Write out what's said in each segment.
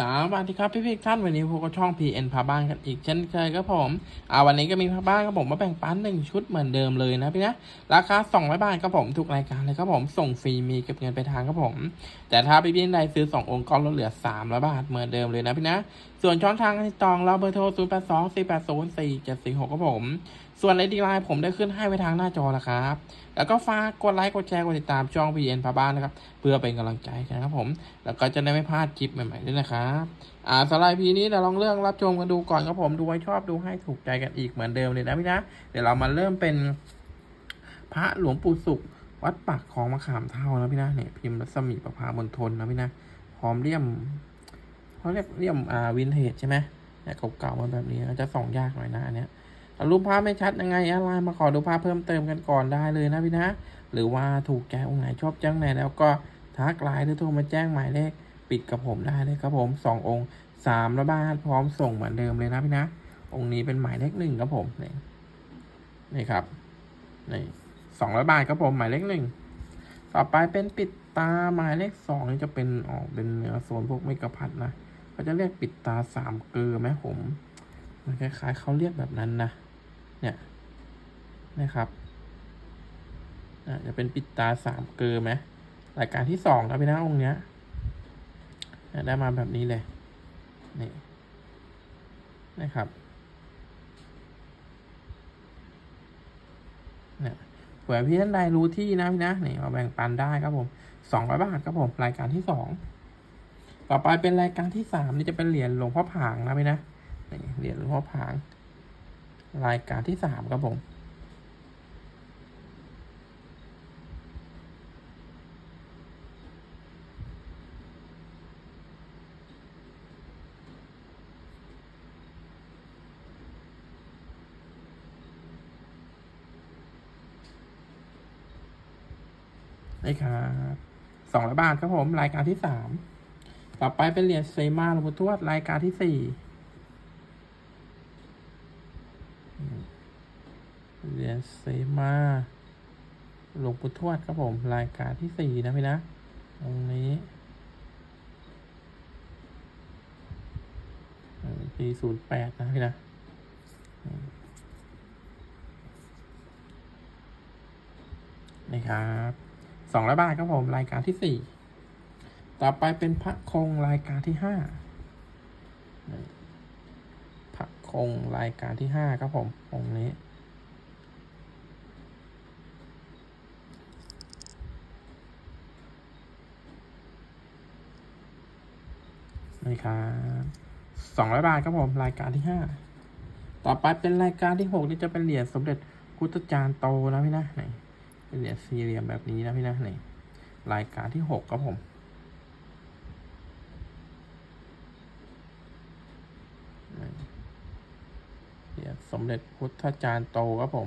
สวัสดีครับพี่พี่ๆท่านวันนี้พวกก็ช่อง PN พาบ้านกันอีกเช่นเคยครับผมอ่าวันนี้ก็มีพาบ้านครับผมมาแบ่งปันหนึ่งชุดเหมือนเดิมเลยนะพี่นะราคา200บาทครับผมทุกรายการเลยครับผมส่งฟรีมีเก็บเงินไปทางครับผม แต่ถ้าพี่พี่ๆใดซื้อ2องค์ก็ลดเหลือ300บาทเหมือนเดิมเลยนะพี่นะส่วนช่องทางให้จองเราเบอร์โทร0 8 2 4 8 0 4 7 4 6ครับผม ส่วนไอดีไลน์ผมได้ขึ้นให้ไว้ทางหน้าจอแล้วครับ แล้วก็ฝากกดไลค์ กดแชร์ กดติดตามช่อง PN พาบ้านนะครับ เพื่อเป็นกำลังใจกันครับผม แล้วก็จะได้ไม่พลาดคลิปใหม่ๆด้วยนะครับอ่าสไลด์พีนี้เดี๋ยวลองเรื่องรับชมกันดูก่อนครับผม ดูให้ชอบดูให้ถูกใจกันอีกเหมือนเดิมเลยนะพี่นะ เดี๋ยวเรามาเริ่มเป็น พระหลวงปู่สุข วัดปักของมะขามเท่านะพี่นะเนี่ยพิมพ์รัศมีประภามณฑลนะพี่นะพร้อมเลี่ยมเขาเรียกเลี่ยมอ่าวินเทจใช่ไหมเนี่ยเก่าๆมาแบบนี้จะส่องยากหน่อยนะอันเนี้ย รูปภาพไม่ชัดยังไงแอดไลน์มาขอดูภาพเพิ่มเติมกันก่อนได้เลยนะพี่นะ หรือว่าถูกใจองค์ไหนชอบจังไหนแล้วก็ทักไลน์หรือโทรมาแจ้งหมายเลขปิดกับผมได้เลยครับผมสององค์สามระบาทพร้อมส่งเหมือนเดิมเลยนะพี่นะ องค์นี้เป็นหมายเลขหนึ่งครับผมนี่นี่ครับนี่สองร้อยบาทครับผมหมายเลขหนึ่งต่อไปเป็นปิดตาหมายเลขสองนี่จะเป็นออกเป็นเนื้อโซนพวกไมกระพัดนะเขาจะเรียกปิดตาสามเกลือไหมผมคล้ายๆเขาเรียกแบบนั้นนะ เนี่ยนะครับอะจะเป็นปิดตาสามเกลือไหมรายการที่สองนะพี่นะองค์เนี้ยเนี่ยได้มาแบบนี้เลยนี่นะครับเนี่ยเผื่อพี่ท่านใดรู้ที่นะพี่นะนี่มาแบ่งปันได้ครับผมสองร้อยบาทครับผมรายการที่สองต่อไปเป็นรายการที่สามนี่จะเป็นเหรียญหลวงพ่อผางนะพี่นะนี่เหรียญหลวงพ่อผาง รายการที่สามครับผม นี่ครับสองร้อยบาทครับผม รายการที่สาม ต่อไปเป็นเหรียญเซมาลงปู่ทวดรายการที่สี่ เหรียญเซมา หลวงปู่ทวดครับผม รายการที่สี่นะพี่นะ ตรงนี้ปีศูนย์แปดนะพี่นะนี่ครับสองร้อยบาทครับผม รายการที่สี่ต่อไปเป็นพระคงรายการที่ห้าพระคงรายการที่ห้าครับผมองนี้ นี่ครับสองร้อยบาทครับผมรายการที่ห้าต่อไปเป็นรายการที่หกนี่จะเป็นเหรียญสมเด็จพุทธจารย์โตนะพี่นะนี่เป็นเหรียญสี่เหลี่ยมแบบนี้นะพี่นะนี่รายการที่หกครับผมเหรียญสมเด็จพุทธจารย์โตครับผม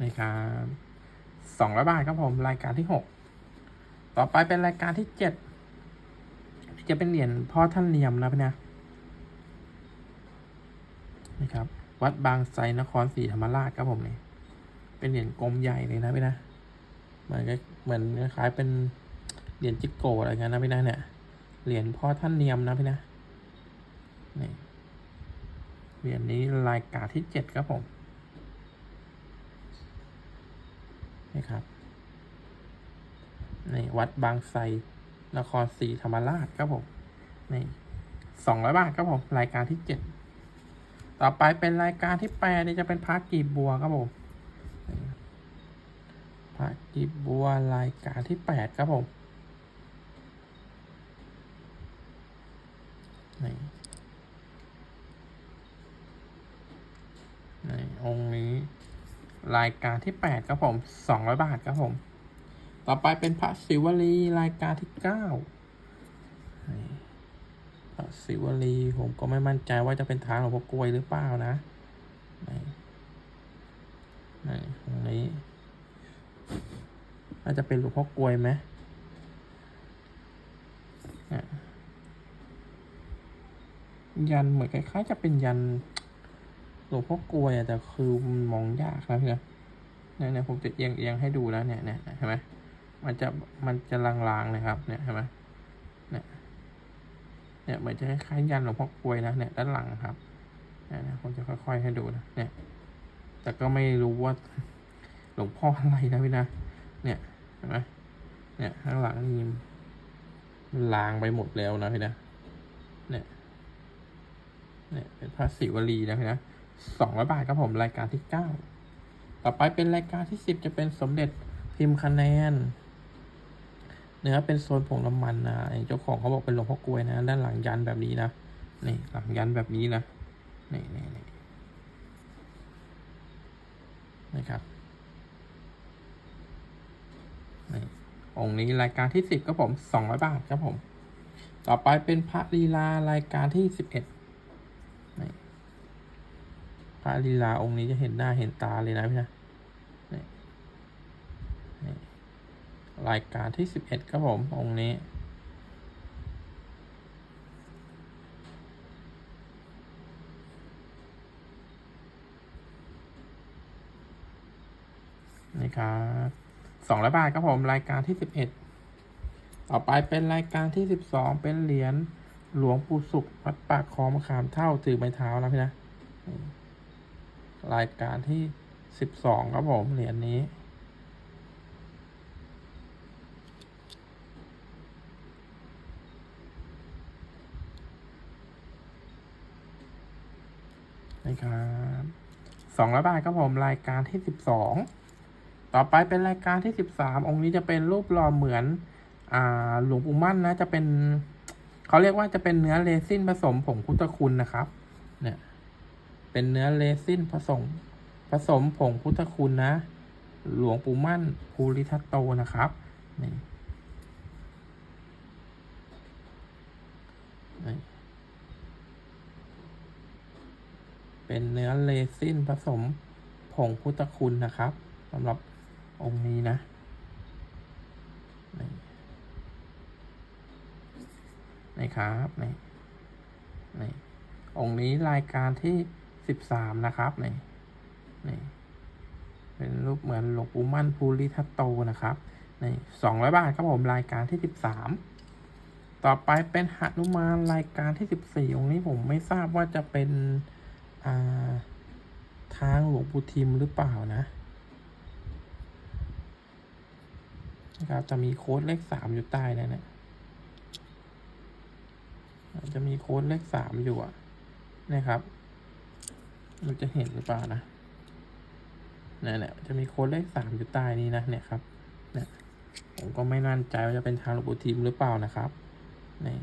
นี่ครับสองร้อยบาทครับผมรายการที่หกต่อไปเป็นรายการที่เจ็ดจะเป็นเหรียญพ่อท่านเนียมนะพี่นะนี่ครับ วัดบางไทรนครศรีธรรมราชครับผมนี่เป็นเหรียญกลมใหญ่เลยนะพี่นะเหมือนกับเหมือนคล้ายเป็นเหรียญจิกโกอะไรกันนะพี่นะเนี่ยเหรียญพ่อท่านเนียมนะพี่นะนี่เหรียญนี้รายการที่เจ็ดครับผม นี่ครับนี่วัดบางไทรนครศรีธรรมราชครับผมนี่สองร้อยบาทครับผมรายการที่เจ็ดต่อไปเป็นรายการที่แปดนี่จะเป็นพระกีบบัวครับผมพระกีบบัวรายการที่แปดครับผม นี่นี่องค์นี้ รายการที่แปดครับผมสองร้อยบาทครับผม ต่อไปเป็นพระศิวลีรายการที่เก้าพระศิวลีผมก็ไม่มั่นใจว่าจะเป็นทางหลวงพ่อกลวยหรือเปล่านะนี่นี่ตรงนี้น่าจะเป็นหลวงพ่อกลวยไหมยันเหมือนคล้ายๆจะเป็นยัน หลวงพ่อกลวยอะแต่คือมันมองยากนะพี่นะเนี่ยเนี่ยผมจะเอียงเอียงให้ดูแล้วเนี่ยเนี่ยเห็นไหมมันจะมันจะลางๆนะครับ เนี่ยเห็นไหมเนี่ยเนี่ยเหมือนจะคล้ายๆยันหลวงพ่อกลวยนะเนี่ยด้านหลังครับเนี่ยเนี่ยผมจะค่อยๆให้ดูนะเนี่ย แต่ก็ไม่รู้ว่าหลวงพ่ออะไรนะพี่นะเนี่ยเห็นไหมเนี่ยข้างหลังนี่มันลางไปหมดแล้วนะพี่นะเนี่ยเนี่ยเป็นพระศิวลีนะพี่นะ สองร้อยบาทครับผมรายการที่เก้าต่อไปเป็นรายการที่สิบจะเป็นสมเด็จพิมพ์คะแนนเนื้อเป็นโซนผงน้ำมันนะเจ้าของเขาบอกเป็นหลวงพ่อกลวยนะ ด้านหลังยันแบบนี้นะนี่หลังยันแบบนี้นะนี่นี่นี่นะครับนี่องค์นี้รายการที่สิบครับผมสองร้อยบาทครับผม ต่อไปเป็นพระลีลารายการที่สิบเอ็ด ระลีลาองค์นี้จะเห็นหน้าเห็นตาเลยนะพี่นะรายการที่สิบเอ็ดครับผมองค์นี้นี่ครับสองร้อยบาทครับผมรายการที่สิบเอ็ดต่อไปเป็นรายการที่สิบสองเป็นเหรียญหลวงปู่สุขวัดปากคลองมะขามเท่าถือไม้เท้านะพี่นะ รายการที่สิบสองครับผมเหรียญนี้นี่ครับสองร้อยบาทครับผมรายการที่สิบสองต่อไปเป็นรายการที่สิบสามองค์นี้จะเป็นรูปหล่อเหมือน อ่าหลวงปู่มั่นนะจะเป็นเขาเรียกว่าจะเป็นเนื้อเรซินผสมผงพุทธคุณนะครับ เนี่ย เป็นเนื้อเรซินผสม ผสมผงพุทธคุณนะ หลวงปู่มั่นภูริทัตโตนะครับนี่นเป็นเนื้อเรซินผสมผงพุทธคุณนะครับสำหรับองค์นี้นะนี่นี่ครับนี่นี่องค์นี้รายการที่ สิบสามนะครับนี่นี่เป็นรูปเหมือนหลวงปู่มั่นภูริทัตโตนะครับนี่สองร้อยบาทครับผมรายการที่สิบสามต่อไปเป็นหนุมานรายการที่สิบสี่องค์นี้ผมไม่ทราบว่าจะเป็นอ่าทางหลวงปู่ทิมหรือเปล่านะนะครับจะมีโค้ดเลขสามอยู่ใต้นะเนี่ยจะมีโค้ดเลขสามอยู่อะนะครับ มันจะเห็นหรือเปล่านะนี่ยเนี่ยจะมีโค้ดเลขสามอยู่ใต้นี้นะเนี่ยครับเนี่ยผมก็ไม่มั่นใจว่าจะเป็นทางลวงปู่ทิมหรือเปล่านะครับนี่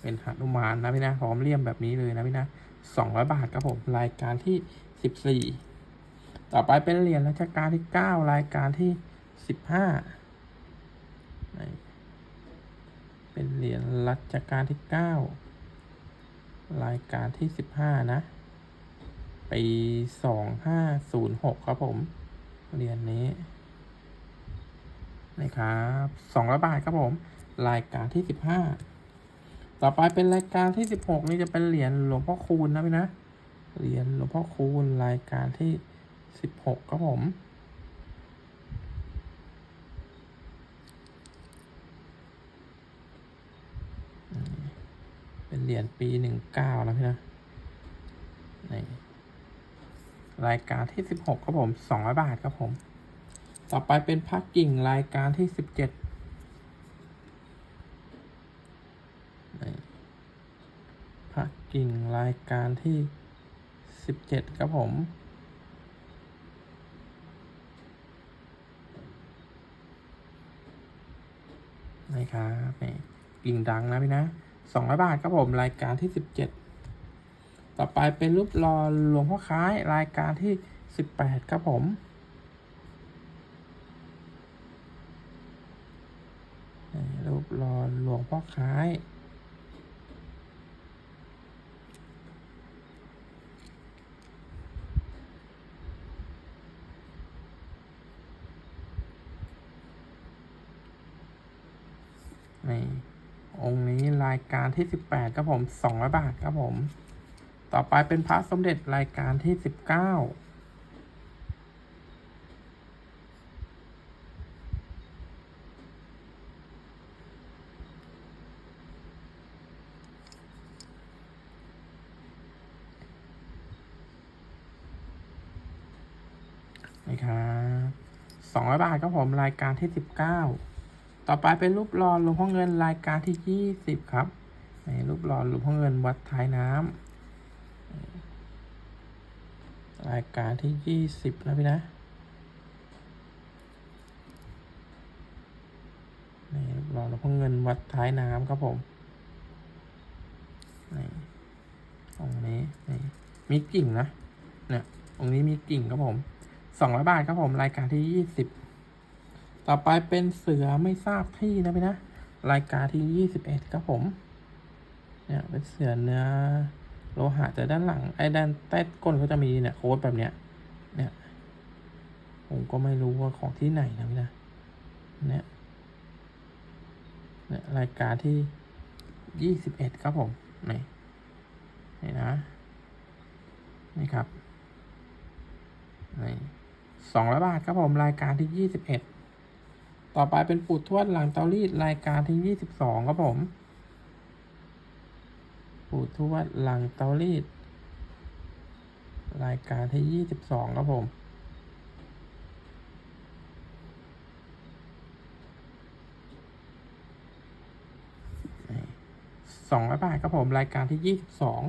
เป็นหนุมานนะพี่นะพร้อมเลี่ยมแบบนี้เลยนะพี่นะสองร้อยบาทครับผมรายการที่สิบสี่ต่อไปเป็นเหรียญรัชกาลที่เก้ารายการที่สิบห้าเป็นเหรียญรัชกาลที่เก้ารายการที่สิบห้านะ สองห้าศูนย์หกครับผม เหรียญนี้นะครับสองร้อยบาทครับผม รายการที่สิบห้าต่อไปเป็นรายการที่สิบหกนี่จะเป็นเหรียญหลวงพ่อคูณนะพี่นะ เหรียญหลวงพ่อคูณรายการที่สิบหกครับผมเป็นเหรียญปีหนึ่งเก้านะพี่นะนี่ รายการที่สิบหกครับผมสองร้อยบาทครับผม ต่อไปเป็นพักกิ่งรายการที่สิบเจ็ดพักกิ่งรายการที่สิบเจ็ดครับผมนี่ครับนี่กิ่งดังนะพี่นะสองร้อยบาทครับผม รายการที่สิบเจ็ด ต่อไปเป็นรูปรอหลวงพ่อคล้ายรายการที่สิบแปดครับผม รูปรอหลวงพ่อคล้ายนี่องค์นี้รายายการที่สิบแปดครับผมสองร้อยบาทครับผม ต่อไปเป็นพระสมเด็จรายการที่สิบเก้านี่ครับสองร้อยบาทครับผมรายการที่สิบเก้าต่อไปเป็นรูปหล่อหลวงพ่อเงินรายการที่ยี่สิบครับในรูปหล่อหลวงพ่อเงินวัดท้ายน้ำ รายการที่ยี่สิบนะพี่นะ นี่รูปหล่อหลวงพ่อเงินวัดท้ายน้ำครับผม นี่องนี้ นี่ มีกิ่งนะ เนี่ยองนี้มีกิ่งครับผมสองร้อยบาทครับผม รายการที่ยี่สิบ ต่อไปเป็นเสือไม่ทราบที่นะพี่นะ รายการที่ยี่สิบเอ็ดครับผม เนี่ยเป็นเสือเนื้อ โลหะแต่ด้านหลัง ไอ้ด้านใต้ก้นเขาจะมีเนี่ยโค้ดแบบเนี้ย เนี่ย ผมก็ไม่รู้ว่าของที่ไหนนะพี่นะ เนี่ย เนี่ยรายการที่ยี่สิบเอ็ดครับผมนี่นี่นะ นี่ครับ นี่สองร้อยบาทครับผมรายการที่ยี่สิบเอ็ดต่อไปเป็นปูดทวดหลังเตารีดรายการที่ยี่สิบสองครับผม ปูทวดหลังเตารีด รายการที่ยี่สิบสองครับผม สองร้อยบาทครับผม รายการที่ยี่สิบสอง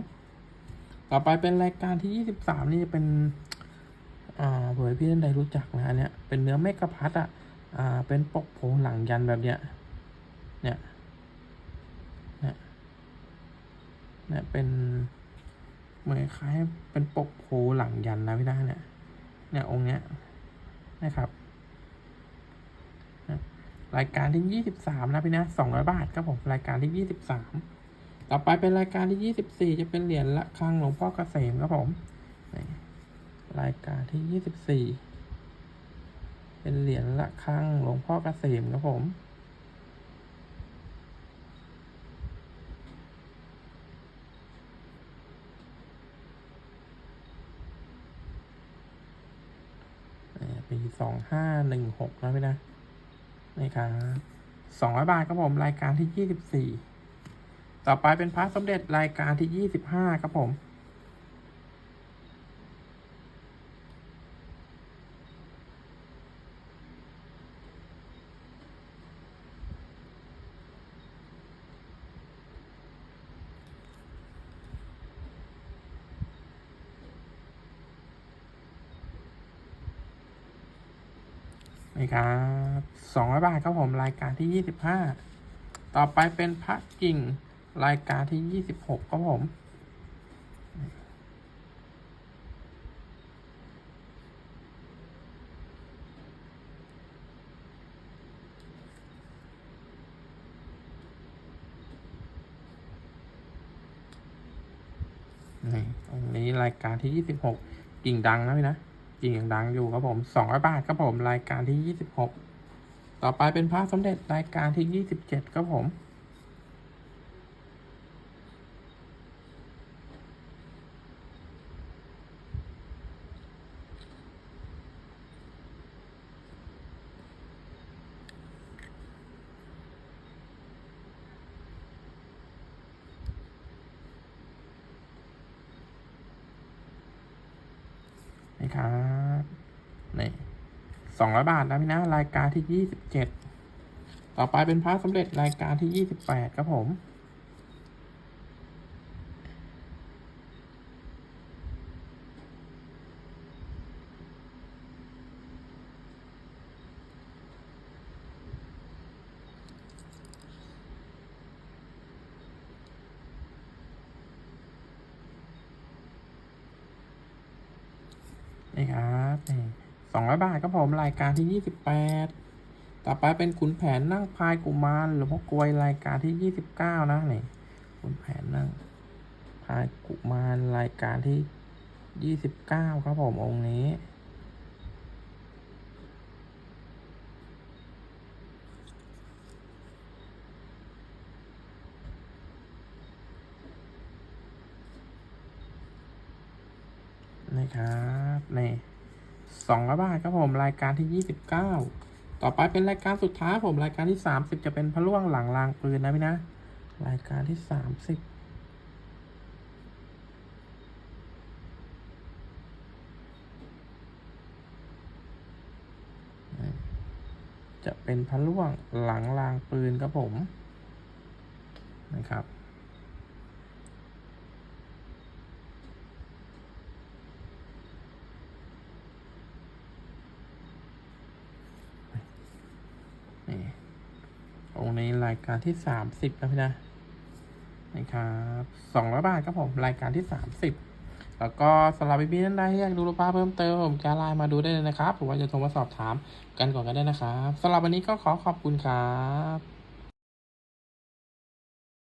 ต่อไปเป็นรายการที่ยี่สิบสามนี่จะเป็น อ่าเผื่อพี่ท่านใดรู้จักนะเนี้ยเป็นเนื้อเมกะพัดอะ อ่า เป็นปกโผหลังยันแบบเนี้ย เนี่ยเนี่ย เนี่ยเป็นเหมือนคล้ายเป็นปกโผหลังยันนะพี่ด้เนี่ย เนี่ยองค์เนี้ยนะครับรายการที่ยี่สิบสามนะพี่นะสองร้อยบาทครับผมรายการที่ยี่สิบสามต่อไปเป็นรายการที่ยี่สิบสี่จะเป็นเหรียญละคังหลวงพ่อเกษมครับผมรายการที่ยี่สิบสี่เป็นเหรียญละครังหลวงพ่อเกษมครับผม ปีสองห้าหนึ่งหกนะพี่นะนี่ครับสองร้อยบาทครับผมรายการที่ยี่สิบสี่ต่อไปเป็นพระสมเด็จรายการที่ยี่สิบห้าครับผม นี่ครับสองร้อยบาทครับผมรายการที่ยี่สิบห้าต่อไปเป็นพระกิ่งรายการที่ยี่สิบหกครับผมนี่ตรงนี้รายการที่ยี่สิบหกกิ่งดังนะพี่นะ กิ่งยังดังอยู่ครับผมสองร้อยบาทครับผมรายการที่ยี่สิบหกต่อไปเป็นพระสมเด็จรายการที่ยี่สิบเจ็ดครับผม นี่ครับนี่สองร้อยบาทแล้วพี่นะ รายการที่ยี่สิบเจ็ดต่อไปเป็นพาร์ทสำเร็จรายการที่ยี่สิบแปดครับผม นี่ครับนี่สองร้อยบาทครับผมรายการที่ยี่สิบแปดต่อไปเป็นขุนแผนนั่งพายกุมารหรือพ่อกวยรายการที่ยี่สิบเก้านะนี่ขุนแผนนั่งพายกุมารรายการที่ยี่สิบเก้าครับผมองค์นี้ นะครับนี่สองร้อยบาทครับผมรายการที่ยี่สิบเก้าต่อไปเป็นรายการสุดท้ายผมรายการที่สามสิบจะเป็นพระล่วงหลังรางปืนนะพี่นะ รายการที่สามสิบจะเป็นพระล่วงหลังรางปืนครับผมนะครับ นี่ ในรายการที่สามสิบนะพี่นะนะครับสองร้อยบาทครับผมรายการที่สามสิบแล้วก็สำหรับพี่ๆท่านใดที่อยากดูรูปภาพเพิ่มเติมผมจะไลน์มาดูได้เลยนะครับหรือว่าจะโทรมาสอบถามกันก่อนก็ได้นะครับสำหรับวันนี้ก็ขอขอบคุณครับ